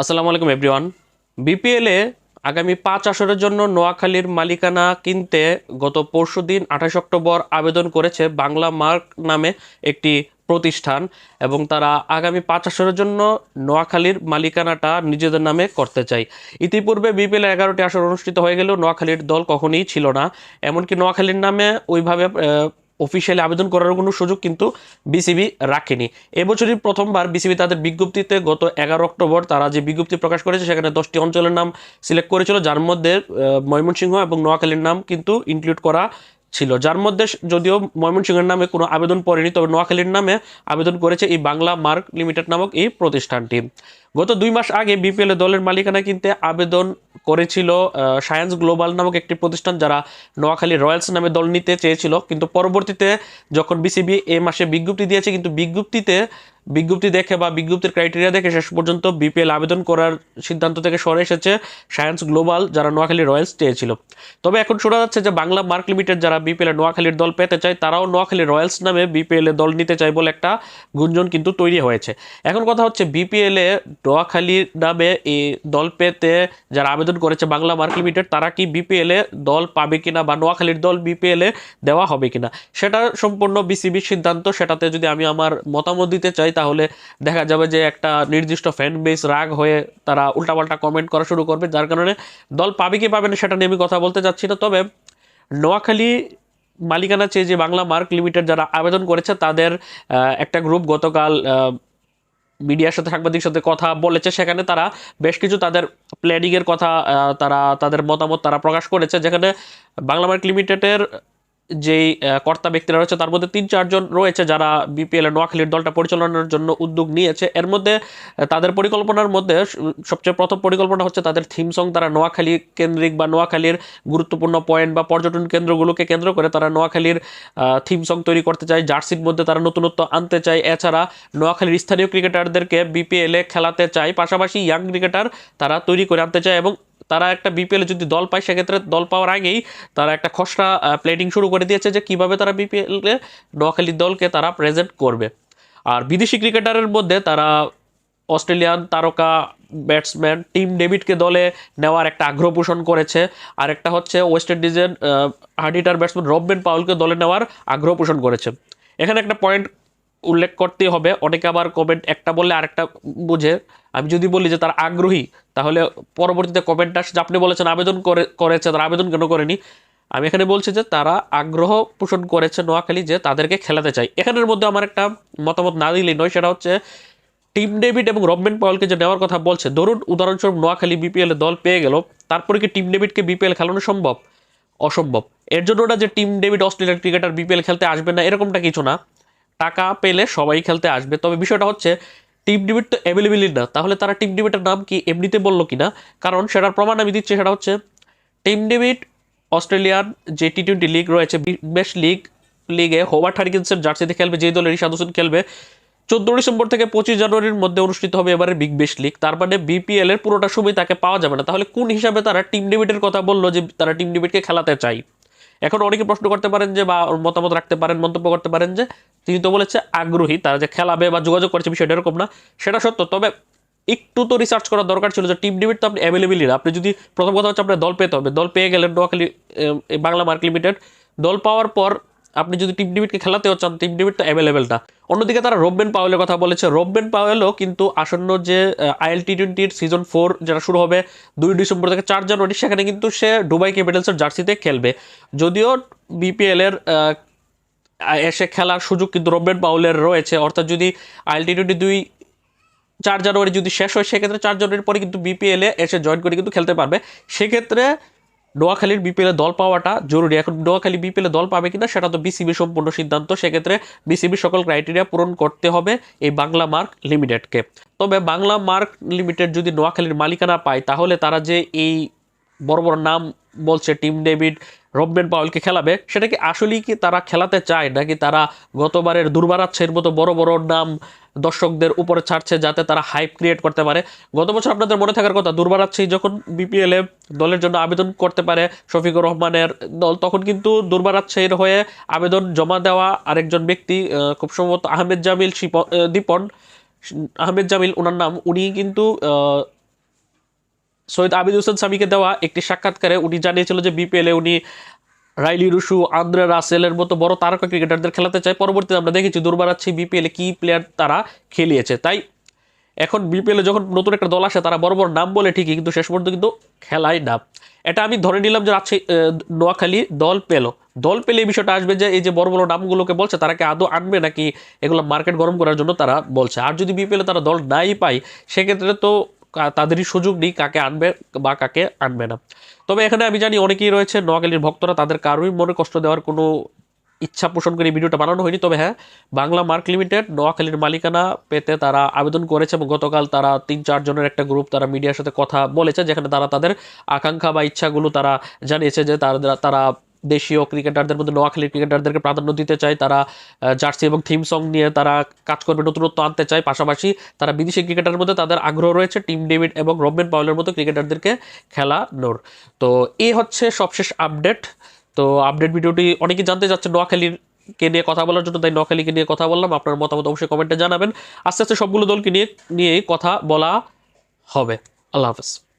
আসসালামু আলাইকুম এভরিওয়ান বিপিএলে আগামী পাঁচ আসরের জন্য নোয়াখালীর মালিকানা কিনতে গত পরশু দিন আঠাশ অক্টোবর আবেদন করেছে বাংলা মার্ক নামে একটি প্রতিষ্ঠান এবং তারা আগামী পাঁচ আসরের জন্য নোয়াখালীর মালিকানাটা নিজেদের নামে করতে চাই ইতিপূর্বে বিপিএল এগারোটি আসর অনুষ্ঠিত হয়ে গেলেও নোয়াখালীর দল কখনই ছিল না। এমনকি নোয়াখালীর নামে ওইভাবে অফিসিয়ালি আবেদন করার কোনো সুযোগ কিন্তু বিসিবি রাখেনি। এবছরই প্রথমবার বিসিবি তাদের বিজ্ঞপ্তিতে গত এগারো অক্টোবর তারা যে বিজ্ঞপ্তি প্রকাশ করেছে, সেখানে দশটি অঞ্চলের নাম সিলেক্ট করেছিল, যার মধ্যে ময়মনসিংহ এবং নোয়াখালীর নাম কিন্তু ইনক্লুড করা ছিল। যার মধ্যে যদিও ময়মনসিংহের নামে কোনো আবেদন পড়েনি, তবে নোয়াখালীর নামে আবেদন করেছে এই বাংলা মার্ক লিমিটেড নামক এই প্রতিষ্ঠানটি। গত দুই মাস আগে বিপিএল দলের মালিকানা কিনতে আবেদন করেছিল সায়েন্স গ্লোবাল নামক একটি প্রতিষ্ঠান যারা নোয়াখালী রয়্যালস নামে দল নিতে চেয়েছিল। কিন্তু পরবর্তীতে যখন বিসিবি এ মাসে বিজ্ঞপ্তি দিয়েছে, কিন্তু বিজ্ঞপ্তিতে বিজ্ঞপ্তি দেখে বা বিজ্ঞপ্তির ক্রাইটেরিয়া দেখে শেষ পর্যন্ত বিপিএল আবেদন করার সিদ্ধান্ত থেকে সরে এসেছে সায়েন্স গ্লোবাল যারা নোয়াখালী রয়্যালস চেয়েছিল তবে এখন শোনা যাচ্ছে যে বাংলা মার্ক লিমিটেড যারা বিপিএল নোয়াখালীর দল পেতে চায়, তারাও নোয়াখালী রয়্যালস নামে বিপিএল দল নিতে চায় বলে একটা গুঞ্জন কিন্তু তৈরি হয়েছে। এখন কথা হচ্ছে বিপিএল এ নোয়াখালীর নামে এই দল পেতে যারা আবেদন করেছে বাংলা মার্ক লিমিটেড তারা কি বিপিএল দল পাবে কিনা বা নোয়াখালীর দল বিপিএল দেওয়া হবে কিনা? সেটা সম্পূর্ণ বিসিবির সিদ্ধান্ত। সেটাতে যদি আমি আমার মতামত দিতে চাই তাহলে দেখা যাবে যে একটা নির্দিষ্ট ফ্যান বেস রাগ হয়ে তারা উল্টাপাল্টা কমেন্ট করা শুরু করবে, যার কারণে দল পাবে কি পাবে না সেটা নিয়ে আমি কথা বলতে চাচ্ছি না। তবে নোয়াখালী মালিকানা চেয়ে যে বাংলা মার্ক লিমিটেড যারা আবেদন করেছে, তাদের একটা গ্রুপ গতকাল মিডিয়ার সাথে সাংবাদিক সাথে কথা বলেছে, সেখানে তারা বেশ কিছু তাদের প্ল্যানিংয়ের কথা তারা, তাদের মতামত তারা প্রকাশ করেছে, যেখানে বাংলা মার্ক লিমিটেডের যেই কর্তা ব্যক্তিরা রয়েছে, তার মধ্যে তিন চারজন রয়েছে যারা বিপিএল এর নোয়াখালীর দলটা পরিচালনার জন্য উদ্যোগ নিয়েছে। এর মধ্যে তাদের পরিকল্পনার মধ্যে সবচেয়ে প্রথম পরিকল্পনা হচ্ছে তাদের থিম সং তারা নোয়াখালী কেন্দ্রিক বা নোয়াখালীর গুরুত্বপূর্ণ পয়েন্ট বা পর্যটন কেন্দ্রগুলোকে কেন্দ্র করে তারা নোয়াখালীর থিম সং তৈরি করতে চায়। জার্সির মধ্যে তারা নতুনত্ব আনতে চায়। এছাড়া নোয়াখালীর স্থানীয় ক্রিকেটারদেরকে বিপিএল খেলাতে চায়। পাশাপাশি ইয়াং ক্রিকেটার তারা তৈরি করে আনতে চায় এবং তারা একটা বিপিএল যদি দল পায়, সেক্ষেত্রে দল পাওয়ার আগেই তারা একটা খসড়া প্লেটিং শুরু করে দিয়েছে যে কীভাবে তারা বিপিএল এ নোয়াখালী দলকে তারা প্রেজেন্ট করবে। আর বিদেশি ক্রিকেটারের মধ্যে তারা অস্ট্রেলিয়ান তারকা ব্যাটসম্যান টিম ডেভিডকে দলে নেওয়ার একটা আগ্রহ পোষণ করেছে। আর একটা হচ্ছে ওয়েস্ট ইন্ডিজের হার্ডিটার ব্যাটসম্যান রববেন পাউলকে দলে নেওয়ার আগ্রহ পোষণ করেছে। এখানে একটা পয়েন্ট উল্লেখ করতেই হবে, অনেকে আবার কমেন্ট একটা বললে আরেকটা বুঝে। আমি যদি বলি যে তার আগ্রহী, তাহলে পরবর্তীতে কমেন্ট আসে যে আপনি বলেছেন আবেদন করে, করেছে, তারা আবেদন কেন করেনি? আমি এখানে বলছি যে তারা আগ্রহ পোষণ করেছে নোয়াখালী যে তাদেরকে খেলাতে চাই। এখানের মধ্যে আমার একটা মতামত না দিলেই নয়, সেটা হচ্ছে টিম ডেভিড এবং রবমেন পয়েলকে যে নেওয়ার কথা বলছে, ধরুন উদাহরণস্বরূপ নোয়াখালী বিপিএল দল পেয়ে গেল, তারপরে কি টিম ডেভিডকে বিপিএল খেলানো সম্ভব? অসম্ভব। এর জন্য না যে টিম ডেভিড অস্ট্রেলিয়ার ক্রিকেটার বিপিএল খেলতে আসবে না, এরকমটা কিছু না। টাকা পেলে সবাই খেলতে আসবে। তবে বিষয়টা হচ্ছে টিম ডেভিড তো অ্যাভেলেবেলই না। তাহলে তারা টিম ডেভিডের নাম কি এমনিতে বলল কি না কারণ সেটার প্রমাণ আমি দিচ্ছি, সেটা হচ্ছে টিম ডিবিট অস্ট্রেলিয়ান যে টি টোয়েন্টি লিগ রয়েছে, বেশ লিগ লিগে হোভার্ট হারিকেন্সের জার্সিতে খেলবে যে দলের হোসেন খেলবে চোদ্দ ডিসেম্বর থেকে পঁচিশ জানুয়ারির মধ্যে অনুষ্ঠিত হবে এবারে বিগ বেশ লিগ তার মানে বিপিএল এর পুরোটা সময় তাকে পাওয়া যাবে না। তাহলে কোন হিসাবে তারা টিম ডেভিডের কথা বলল যে তারা টিম ডেভিডকে খেলাতে চাই এখন অনেকে প্রশ্ন করতে পারেন যে বা মতামত রাখতে পারেন, মন্তব্য করতে পারেন যে তিনি তো বলেছে আগ্রহী তারা যে খেলাবে বা যোগাযোগ করেছে বিষয়টা এরকম না সেটা সত্য। তবে একটু তো রিসার্চ করার দরকার ছিল যে টিম ডেভিড তো আপনি অ্যাভেলেবেলই না। আপনি যদি প্রথম কথা হচ্ছে আপনার দল পেতে হবে। দল পেয়ে গেলেন নোয়াখালী বাংলা মার্ক লিমিটেড। দল পাওয়ার পর আপনি যদি টিম ডেভিডকে খেলাতেও চান টিম ডেভিড তো অ্যাভেলেবেল না। অন্যদিকে তারা রোববেন পাওয়েলের কথা বলেছে। রোববেন পাওয়েলও কিন্তু আসন্ন যে আইএল টি টোয়েন্টির সিজন ফোর যেটা শুরু হবে দুই ডিসেম্বর থেকে চার জানুয়ারি সেখানে কিন্তু সে দুবাই ক্যাপিটালসের জার্সিতে খেলবে। যদিও বিপিএল এর আহ, এসে খেলার সুযোগ কিন্তু রোববেন পাউলের রয়েছে। অর্থাৎ যদি আইএল টি টোয়েন্টি দুই, চার জানুয়ারি যদি শেষ হয়, সেক্ষেত্রে চার জানুয়ারির পরে কিন্তু বিপিএলে এসে জয়েন করে কিন্তু খেলতে পারবে। সেক্ষেত্রে নোয়াখালীর বিপিএল দল পাওয়াটা জরুরি। এখন নোয়াখালী বিপিএলে দল পাবে কিনা, সেটা তো বিসিবি সম্পূর্ণ সিদ্ধান্ত। সেক্ষেত্রে বিসিবি সকল ক্রাইটেরিয়া পূরণ করতে হবে এই বাংলা মার্ক লিমিটেডকে। তবে বাংলা মার্ক লিমিটেড যদি নোয়াখালীর মালিকানা পায়, তাহলে তারা যে এই বড় বড় নাম বলছে টিম ডেভিড রবমেন পাওয়েলকে খেলাবে। সেটা কি আসলেই কি তারা খেলাতে চায়, নাকি তারা গতবারের দুর্বারাচ্ছের মতো বড় বড় নাম দর্শকদের উপরে ছাড়ছে যাতে তারা হাইপ ক্রিয়েট করতে পারে? গত বছর আপনাদের মনে থাকার কথা, দুর্বারাচ্ছেই যখন বিপিএল দলের জন্য আবেদন করতে পারে শফিকুর রহমানের দল, তখন কিন্তু দুর্বারাচ্ছের হয়ে আবেদন জমা দেওয়া আরেকজন ব্যক্তি খুব সম্ভবত আহমেদ জামিল দীপন, আহমেদ জামিল ওনার নাম উনি কিন্তু সৈয়দ আবিদ হোসেন সামিকে দেওয়া একটি সাক্ষাৎকারে উনি জানিয়েছিল যে বিপিএলে উনি রাইলি রুশু আন্দ্রে রাসেলের মতো বড় তারকা ক্রিকেটারদের খেলাতে চায়। পরবর্তীতে আমরা দেখেছি দুর্বারাচ্ছি বিপিএলে কী প্লেয়ার তারা খেলিয়েছে। তাই এখন বিপিএলে যখন নতুন একটা দল আসে তারা বড় বড় নাম বলে ঠিকই কিন্তু শেষ পর্যন্ত কিন্তু খেলায় না। এটা আমি ধরে নিলাম যে আহ, নোয়াখালী দল পেল। দল পেলে এই বিষয়টা আসবে যে এই যে বড় বড় নামগুলোকে বলছে তারা কি আদৌ আনবে নাকি এগুলো মার্কেট গরম করার জন্য তারা বলছে। আর যদি বিপিএলে তারা দল নাই পায় সেক্ষেত্রে তো তাদেরই সুযোগ নেই কাকে আনবে বা কাকে আনবে না। তবে এখানে আমি জানি অনেকেই রয়েছে, নোয়াখালীর ভক্তরা, তাদের কারোই মনে কষ্ট দেওয়ার কোনো ইচ্ছা পোষণ করে ভিডিওটা বানানো হয়নি। তবে হ্যাঁ বাংলা মার্ক লিমিটেড, নোয়াখালীর মালিকানা পেতে তারা আবেদন করেছে এবং গতকাল তারা তিন চারজনের একটা গ্রুপ তারা মিডিয়ার সাথে কথা বলেছে, যেখানে তারা তাদের আকাঙ্ক্ষা বা ইচ্ছাগুলো তারা জানিয়েছে যে তারা তারা দেশীয় ক্রিকেটারদের মধ্যে নোয়াখালীর ক্রিকেটারদেরকে প্রাধান্য দিতে চায়, তারা জার্সি এবং থিম সং নিয়ে তারা কাজ করবে, নতুনত্ব আনতে চায়। পাশাপাশি তারা বিদেশি ক্রিকেটারের মধ্যে তাদের আগ্রহ রয়েছে, টিম ডেভিড এবং রবমেন পাউলের মতো ক্রিকেটারদেরকে খেলানোর। তো এই হচ্ছে সবশেষ আপডেট। তো আপডেট ভিডিওটি অনেকেই জানতে চাচ্ছে নোয়াখালীর কে নিয়ে কথা বলার জন্য, তাই নোয়াখালীকে নিয়ে কথা বললাম। আপনার মতামত অবশ্যই কমেন্টে জানাবেন। আস্তে আস্তে সবগুলো দলকে নিয়ে, নিয়েই কথা বলা হবে। আল্লাহ হাফেজ।